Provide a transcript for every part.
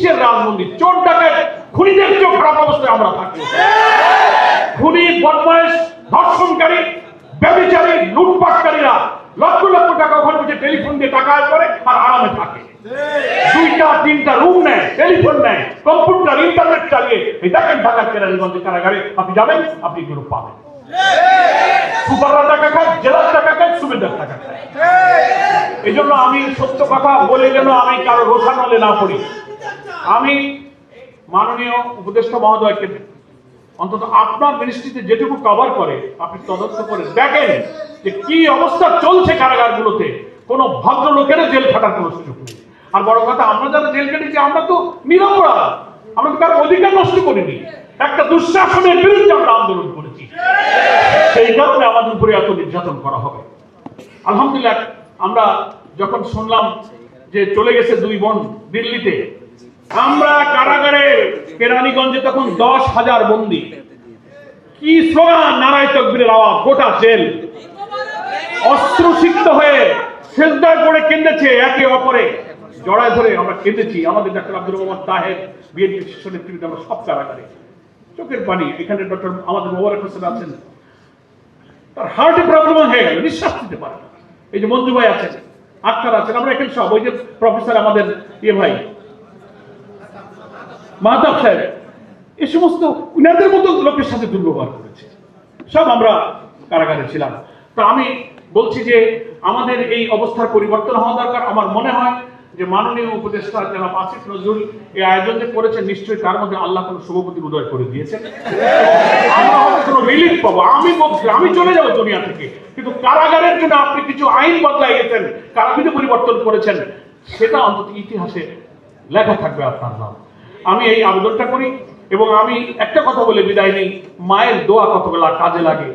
কিসের রাজমন্দির চোর ডাকাত, খুনিদের চেয়েও খারাপ অবস্থায় আমরা থাকি। খুনি, বদমাইশ, ধর্ষণকারী ব্যবচারী লুটপাটকারীরা লক্ষ লক্ষ টাকা ওখানে বসে টেলিফোন দিয়ে টাকা আয় করে আর আরামে থাকে। দুইটা, তিনটা রুম নেয়, টেলিফোন নেয়, কম্পিউটার, ইন্টারনেট চালিয়ে এই দেখেন ঢাকার কারাগারে আপনি যাবেন, আপনি এগুলো পাবেন। সুপাররা টাকা খায়, জেলার টাকা খায় টাকা খায়। এই জন্য আমি সত্য কথা বলে যেন আমি কারও রোষানলে না পড়ি। আমি মাননীয় উপদেষ্টা মহোদয়কে অন্তত আপনার মিনিস্ট্রিতে যেটুকু কভার করে, আপনি তদন্ত করে দেখেন যে কি অবস্থা চলছে কারাগারগুলোতে। কোনো ভদ্রলোকেরও জেল খাটার কোনো সুযোগ নেই। আর বড় কথা, আমরা যারা জেল কেটেছি আমরা তো নিরপরাধ। আমরা তো কারও অধিকার নষ্ট করিনি। একটা দুঃশাসনের বিরুদ্ধে আমরা আন্দোলন করেছি। সেই কারণে আমাদের উপরে এত নির্যাতন করা হবে। আলহামদুলিল্লাহ, আমরা যখন শুনলাম যে চলে গেছে দুই বোন দিল্লিতে আমরা কারাগারে কেরানীগঞ্জে তখন দশ হাজার বন্দি। কি স্লোগান? নারায় তকবীরের আওয়াজ, গোটা জেল। অস্ত্রসিক্ত হয়ে সেজদায় পড়ে কেঁদেছে একে অপরে। জড়ায় ধরে আমরা কেঁদেছি। আমাদের ডাক্তার আব্দুল মোহাম্মদ তাহের, বিএনপি শীর্ষ নেতৃত্বে আমরা সব কারাগারে। চোখের পানি, এখানে ডক্টর আমাদের মোবারক হোসেন আছেন। তার হার্টে প্রবলেম হয়ে গেল, নিঃশ্বাস নিতে পারে এই যে মঞ্জু ভাই আছেন, আক্তার আছেন, আমরা এখানে সব। ওই যে প্রফেসর আমাদের ইয়ে ভাই মাহতাব সাহেব, এই সমস্ত উনাদের মতো লোকের সাথে দুর্ব্যবহার করেছে। সব আমরা কারাগারে ছিলাম। তো আমি বলছি যে আমাদের এই অবস্থার পরিবর্তন হওয়া দরকার। আমার মনে হয় যে মাননীয় উপদেষ্টা যারা আসিফ নজরুল এই আয়োজন যে করেছেন, নিশ্চয়ই তার মধ্যে আল্লাহ কোনো শুভপতি উদয় করে দিয়েছেন। আমরা কোনো রিলিফ পাবো। আমি আমি চলে যাব দুনিয়া থেকে। কিন্তু কারাগারের জন্য আপনি কিছু আইন বদলাই গেছেন কারাবিধি পরিবর্তন করেছেন, সেটা অন্তত ইতিহাসে লেখা থাকবে আপনার নাম। আমি এই আবেদনটা করি এবং আমি একটা কথা বলে বিদায় নিই, মায়ের দোয়া কতগুলা কাজে লাগে।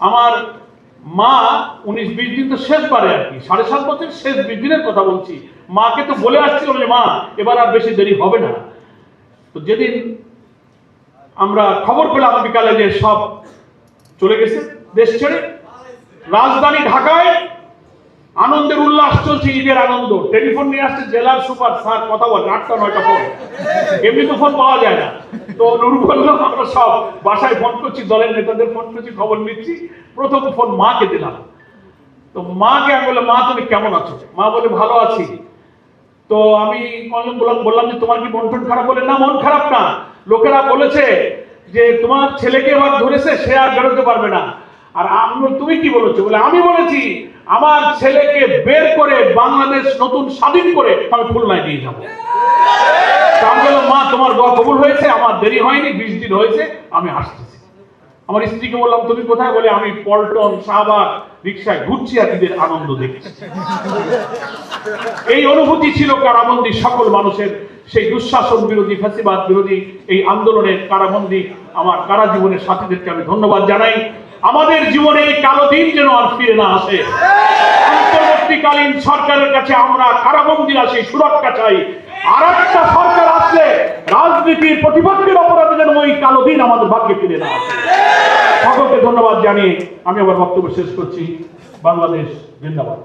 আমার মা উনিশ বিশ দিন তো শেষবারে আর কি, সাড়ে সাত বছর শেষ বিশ দিনের কথা বলছি। মাকে তো বলে আসছিলাম যে, মা, এবার আর বেশি দেরি হবে না। তো যেদিন আমরা খবর পেলাম বিকালে যে সব চলে গেছে দেশ ছেড়ে, রাজধানী ঢাকায় আনন্দের উল্লাস চলছে, ঈদের আনন্দ। টেলিফোন নিয়ে আসছে, জেলার সুপার, স্যার, কথা বল, আটটা, নয়টা ফোন এমনি তো ফোন পাওয়া যায় না। তো নুরু বললাম আমরা সব বাসায় ফোন করছি, দলের নেতাদের ফোন করছি, খবর নিচ্ছি। প্রথম ফোন মাকে দিলাম। তো মাকে আমি বললাম, মা, তুমি কেমন আছো? মা বলে, ভালো আছি। তো আমি বললাম যে, তোমার কি মন টন খারাপ? বলে, না, মন খারাপ না। লোকেরা বলেছে যে, তোমার ছেলেকে এবার ধরেছে, সে আর বেরোতে পারবে না। আর আমি তুমি কি বলেছ? বলে, আমি বলেছি, আমার ছেলেকে বের করে বাংলাদেশ নতুন স্বাধীন করে আমি খুলনায় নিয়ে যাব। মা, তোমার দোয়া কবুল হয়েছে, আমার দেরি হয়নি, বিশ দিন হয়েছে, আমি আসতেছি আমার স্ত্রীকে বললাম, তুমি কোথায়? বলে, আমি পল্টন, শাহবাগ রিক্সায় ঘুরছি আর ঈদের আনন্দ দেখছি। এই অনুভূতি ছিল কারাবন্দি সকল মানুষের, সেই দুঃশাসন বিরোধী, ফ্যাসিবাদ বিরোধী, এই আন্দোলনের কারাবন্দি, আমার কারা জীবনের সাথীদেরকে আমি ধন্যবাদ জানাই। আমাদের জীবনে এই কালো দিন যেন আর ফিরে না আসে। সরকারের কাছে আমরা কারাবন্দির আসি সুরক্ষা চাই। আর একটা সরকার আসলে রাজনীতির প্রতিপক্ষের অপরাধে যেন ওই কালো দিন আমাদের ভাগ্যে ফিরে না আসে। সকলকে ধন্যবাদ জানিয়ে আমি আমার বক্তব্য শেষ করছি। বাংলাদেশ জিন্দাবাদ।